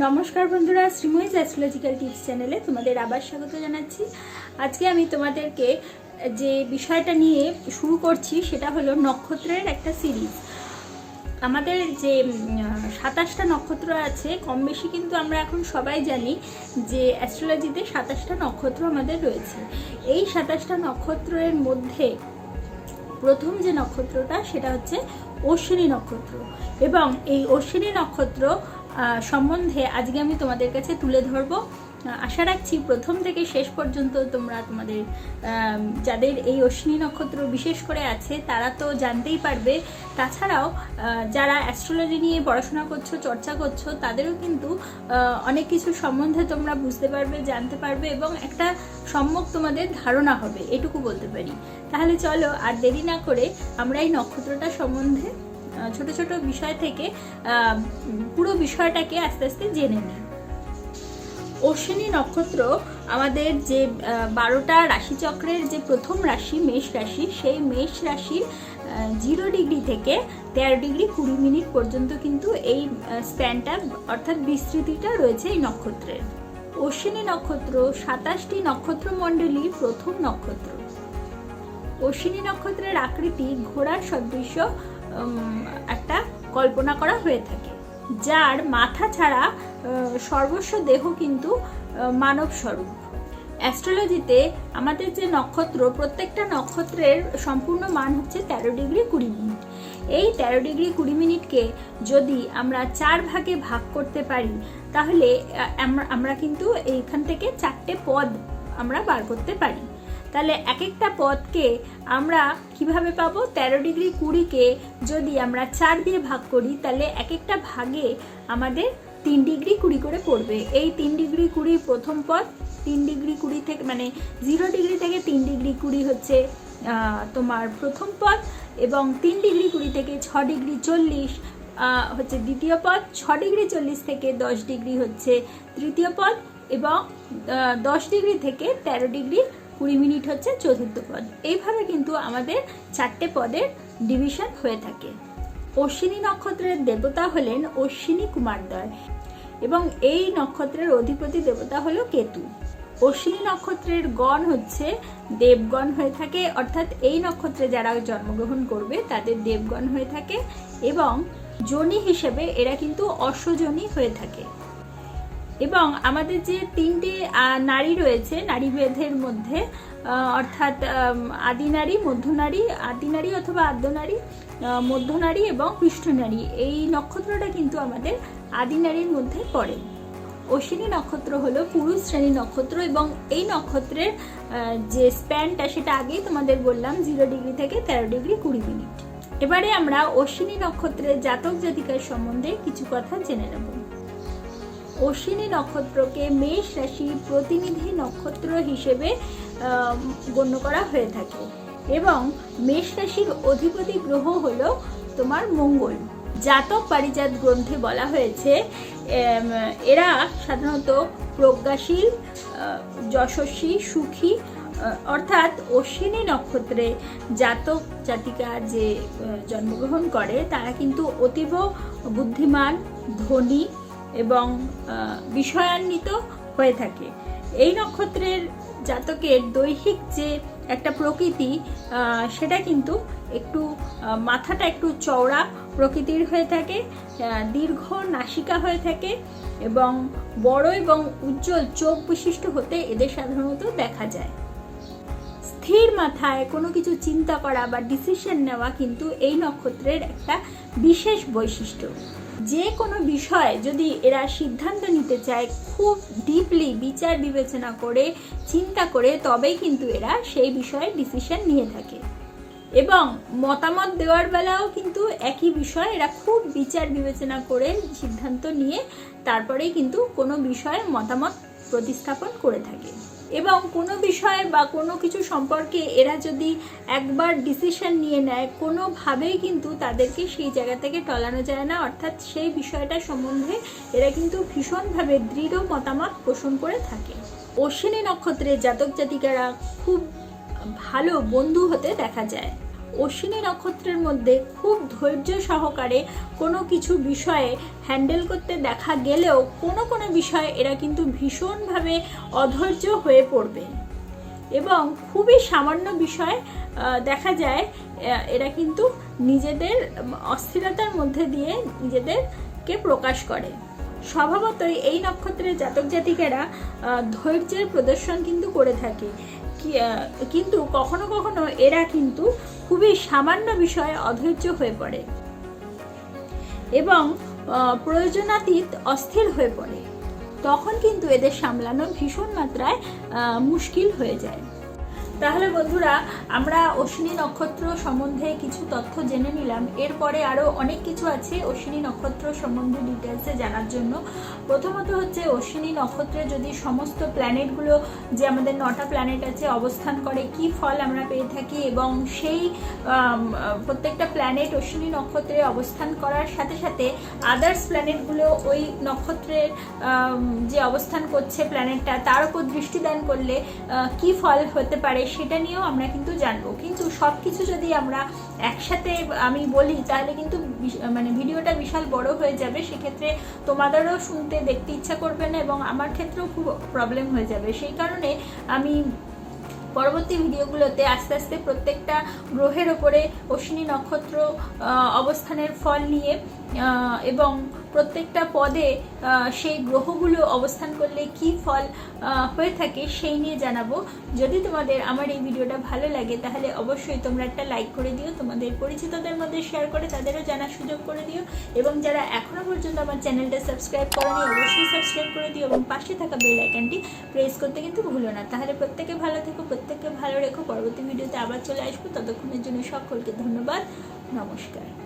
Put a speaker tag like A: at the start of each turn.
A: নমস্কার বন্ধুরা শ্রীময়ীজ astrological tips চ্যানেলে তোমাদের আবার স্বাগত জানাচ্ছি। আজকে আমি তোমাদেরকে যে বিষয়টা নিয়ে শুরু করছি, সেটা হলো নক্ষত্রের একটা সিরিজ আমাদের যে সাতাশটা নক্ষত্র আছে, কম বেশি কিন্তু আমরা এখন সবাই জানি যে অ্যাস্ট্রোলজিতে সাতাশটা নক্ষত্র আমাদের রয়েছে। এই সাতাশটা নক্ষত্রের মধ্যে প্রথম যে নক্ষত্রটা, সেটা হচ্ছে অশ্বিনী নক্ষত্র। এবং এই অশ্বিনী নক্ষত্র সম্বন্ধে আজকে আমি তোমাদের কাছে তুলে ধরবো। আশা রাখছি প্রথম থেকে শেষ পর্যন্ত তোমরা তোমাদের যাদের এই অশ্বিনী নক্ষত্র বিশেষ করে আছে, তারা তো জানতেই পারবে। তাছাড়াও যারা অ্যাস্ট্রোলজি নিয়ে পড়াশোনা করছ, চর্চা করছ, তাদেরও কিন্তু অনেক কিছু সম্বন্ধে তোমরা বুঝতে পারবে, জানতে পারবে এবং একটা সম্যক তোমাদের ধারণা হবে, এটুকু বলতে পারি। তাহলে চলো আর দেরি না করে আমরা এই নক্ষত্রটা সম্বন্ধে ছোট ছোট বিষয় থেকে পুরো বিষয়টাকে আস্তে আস্তে জেনে নিই। অশ্বিনী নক্ষত্র আমাদের যে বারোটা রাশিচক্রের যে প্রথম রাশি, মেষ রাশি, সেই মেষ রাশির জিরো ডিগ্রি থেকে তেরো ডিগ্রি কুড়ি মিনিট পর্যন্ত কিন্তু এই স্প্যানটা অর্থাৎ বিস্তৃতিটা রয়েছে এই নক্ষত্রের। অশ্বিনী নক্ষত্র সাতাশটি নক্ষত্র মণ্ডলীর প্রথম নক্ষত্র। অশ্বিনী নক্ষত্রের আকৃতি ঘোড়ার সদৃশ্য একটা কল্পনা করা হয়ে থাকে, যার মাথা ছাড়া সর্বস্ব দেহ কিন্তু মানব স্বরূপ। অ্যাস্ট্রোলজিতে আমাদের যে নক্ষত্র, প্রত্যেকটা নক্ষত্রের সম্পূর্ণ মান হচ্ছে তেরো ডিগ্রি কুড়ি মিনিট। এই তেরো ডিগ্রি কুড়ি মিনিটকে যদি আমরা চার ভাগে ভাগ করতে পারি, তাহলে আমরা কিন্তু এইখান থেকে চারটে পদ আমরা বার করতে পারি। তাহলে এক একটা পদকে আমরা কীভাবে পাবো? তেরো ডিগ্রি কুড়িকে যদি আমরা চার দিয়ে ভাগ করি, তাহলে এক একটা ভাগে আমাদের তিন ডিগ্রি কুড়ি করে পড়বে। এই তিন ডিগ্রি কুড়ি প্রথম পদ তিন ডিগ্রি কুড়ি থেকে মানে জিরো ডিগ্রি থেকে তিন ডিগ্রি কুড়ি হচ্ছে তোমার প্রথম পদ এবং তিন ডিগ্রি কুড়ি থেকে ছ ডিগ্রি চল্লিশ হচ্ছে দ্বিতীয় পদ। ছ ডিগ্রি চল্লিশ থেকে দশ ডিগ্রি হচ্ছে তৃতীয় পদ এবং দশ ডিগ্রি থেকে তেরো ডিগ্রি কুড়ি মিনিট হচ্ছে চতুর্থ পদ। এইভাবে কিন্তু আমাদের চারটে পদের ডিভিশন হয়ে থাকে। অশ্বিনী নক্ষত্রের দেবতা হলেন অশ্বিনী কুমারদ্বয় এবং এই নক্ষত্রের অধিপতি দেবতা হলো কেতু। অশ্বিনী নক্ষত্রের গণ হচ্ছে দেবগণ হয়ে থাকে, অর্থাৎ এই নক্ষত্রে যারা জন্মগ্রহণ করবে তাদের দেবগণ হয়ে থাকে এবং জনি হিসেবে এরা কিন্তু অশ্বজনী হয়ে থাকে। এবং আমাদের যে তিনটে নারী রয়েছে নারী ভেদের মধ্যে অর্থাৎ আদি নারী, মধ্য নারী, আদি নারী অথবা আদ্য নারী মধ্য নারী এবং পৃষ্ঠ নারী। এই নক্ষত্রটা কিন্তু আমাদের আদি নারীর মধ্যে পড়ে। অশ্বিনী নক্ষত্র হলো পুরুষ শ্রেণি নক্ষত্র এবং এই নক্ষত্রের যে স্প্যানটা সেটা আগেই তোমাদের বললাম, জিরো ডিগ্রি থেকে তেরো ডিগ্রি কুড়ি মিনিট। এবারে আমরা অশ্বিনী নক্ষত্রের জাতক জাতিকার সম্বন্ধে কিছু কথা জেনে নেব। অশ্বিনী নক্ষত্রকে মেষ রাশির প্রতিনিধি নক্ষত্র হিসেবে গণ্য করা হয়ে থাকে। এবং মেষ রাশির অধিপতি গ্রহ হল তোমার মঙ্গল। জাতক পারিজাত গ্রন্থে বলা হয়েছে এরা সাধারণত প্রজ্ঞাশীল যশস্বী, সুখী অর্থাৎ অশ্বিনী নক্ষত্রে জাতক জাতিকা যে জন্মগ্রহণ করে, তারা কিন্তু অতীব বুদ্ধিমান, ধনী এবং বিষয়ান্বিত হয়ে থাকে। এই নক্ষত্রের জাতকের দৈহিক যে একটা প্রকৃতি সেটা কিন্তু একটু মাথাটা একটু চওড়া প্রকৃতির হয়ে থাকে দীর্ঘ নাসিকা হয়ে থাকে এবং বড় এবং উজ্জ্বল চোখ বিশিষ্ট হতে এদের সাধারণত দেখা যায়। স্থির মাথায় কোনো কিছু চিন্তা করা বা ডিসিশন নেওয়া কিন্তু এই নক্ষত্রের একটা বিশেষ বৈশিষ্ট্য। যে কোনো বিষয়ে যদি এরা সিদ্ধান্ত নিতে চায় খুব ডিপলি বিচার বিবেচনা করে, চিন্তা করে, তবেই কিন্তু এরা সেই বিষয়ে ডিসিশন নিয়ে থাকে। এবং মতামত দেওয়ার বেলাও কিন্তু একই বিষয় এরা খুব বিচার বিবেচনা করে সিদ্ধান্ত নিয়ে, তারপরেই কিন্তু কোনো বিষয়ে মতামত প্রতিস্থাপন করে থাকে। এবং কোনো বিষয় বা কোনো কিছু সম্পর্কে এরা যদি একবার ডিসিশন নিয়ে নেয়, কোনোভাবেই কিন্তু তাদেরকে সেই জায়গা থেকে টলানো যায় না। অর্থাৎ সেই বিষয়টা সম্বন্ধে এরা কিন্তু ভীষণভাবে দৃঢ় মতামত পোষণ করে থাকে। অশ্বিনী নক্ষত্রের জাতক জাতিকারা খুব ভালো বন্ধু হতে দেখা যায়। অশ্বিনী নক্ষত্রের মধ্যে খুব ধৈর্য সহকারে কোনো কিছু বিষয়ে হ্যান্ডেল করতে দেখা গেলেও কোনো কোনো বিষয়ে এরা কিন্তু ভীষণভাবে অধৈর্য হয়ে পড়বে। এবং খুবই সামান্য বিষয় দেখা যায় এরা কিন্তু নিজেদের অস্থিরতার মধ্যে দিয়ে নিজেদেরকে প্রকাশ করে। স্বভাবতই এই নক্ষত্রের জাতক জাতিকেরা ধৈর্যের প্রদর্শন কিন্তু করে থাকে। কিন্তু কখনো কখনো এরা কিন্তু খুবই সামান্য বিষয়ে অধৈর্য হয়ে পড়ে এবং প্রয়োজনাতীত অস্থির হয়ে পড়ে। তখন কিন্তু এদের সামলানো ভীষণ মাত্রায় মুশকিল হয়ে যায়। তাহলে বন্ধুরা, আমরা অশ্বিনী নক্ষত্র সম্বন্ধে কিছু তথ্য জেনে নিলাম। এরপরে আরও অনেক কিছু আছে অশ্বিনী নক্ষত্র সম্বন্ধে ডিটেলসে জানার জন্য। প্রথমত হচ্ছে, অশ্বিনী নক্ষত্রে যদি সমস্ত প্ল্যানেটগুলো যে আমাদের নটা প্ল্যানেট আছে, অবস্থান করে, কি ফল আমরা পেয়ে থাকি এবং সেই প্রত্যেকটা প্ল্যানেট অশ্বিনী নক্ষত্রে অবস্থান করার সাথে সাথে আদার্স প্ল্যানেটগুলো ওই নক্ষত্রের যে অবস্থান করছে প্ল্যানেটটা তার উপর দৃষ্টিদান করলে কি ফল হতে পারে সেটা নিয়েও আমরা কিন্তু জানব। কিন্তু সব কিছু যদি আমরা একসাথে আমি বলি, তাহলে কিন্তু মানে ভিডিওটা বিশাল বড় হয়ে যাবে। সেক্ষেত্রে তোমাদেরও শুনতে, দেখতে ইচ্ছা করবে না এবং আমার ক্ষেত্রেও খুব প্রবলেম হয়ে যাবে। সেই কারণে আমি পরবর্তী ভিডিওগুলোতে আস্তে আস্তে প্রত্যেকটা গ্রহের ওপরে অশ্বিনী নক্ষত্র অবস্থানের ফল নিয়ে এবং প্রত্যেকটা পদে সেই গ্রহগুলো অবস্থান করলে কি ফল হয়ে থাকে সেই নিয়ে জানাব। যদি তোমাদের আমার এই ভিডিওটা ভালো লাগে, তাহলে অবশ্যই তোমরা একটা লাইক করে দিও, তোমাদের পরিচিতদের মধ্যে শেয়ার করে তাদেরও জানার সুযোগ করে দিও। এবং যারা এখনও পর্যন্ত আমার চ্যানেলটা সাবস্ক্রাইব করনি, অবশ্যই সাবস্ক্রাইব করে দিও এবং পাশে থাকা বেল আইকনটি প্রেস করতে কিন্তু ভুলো না। তাহলে প্রত্যেকে ভালো থেকো, প্রত্যেককে ভালো রেখো। পরবর্তী ভিডিওতে আবার চলে আসব। ততক্ষণের জন্য সকলকে ধন্যবাদ। নমস্কার।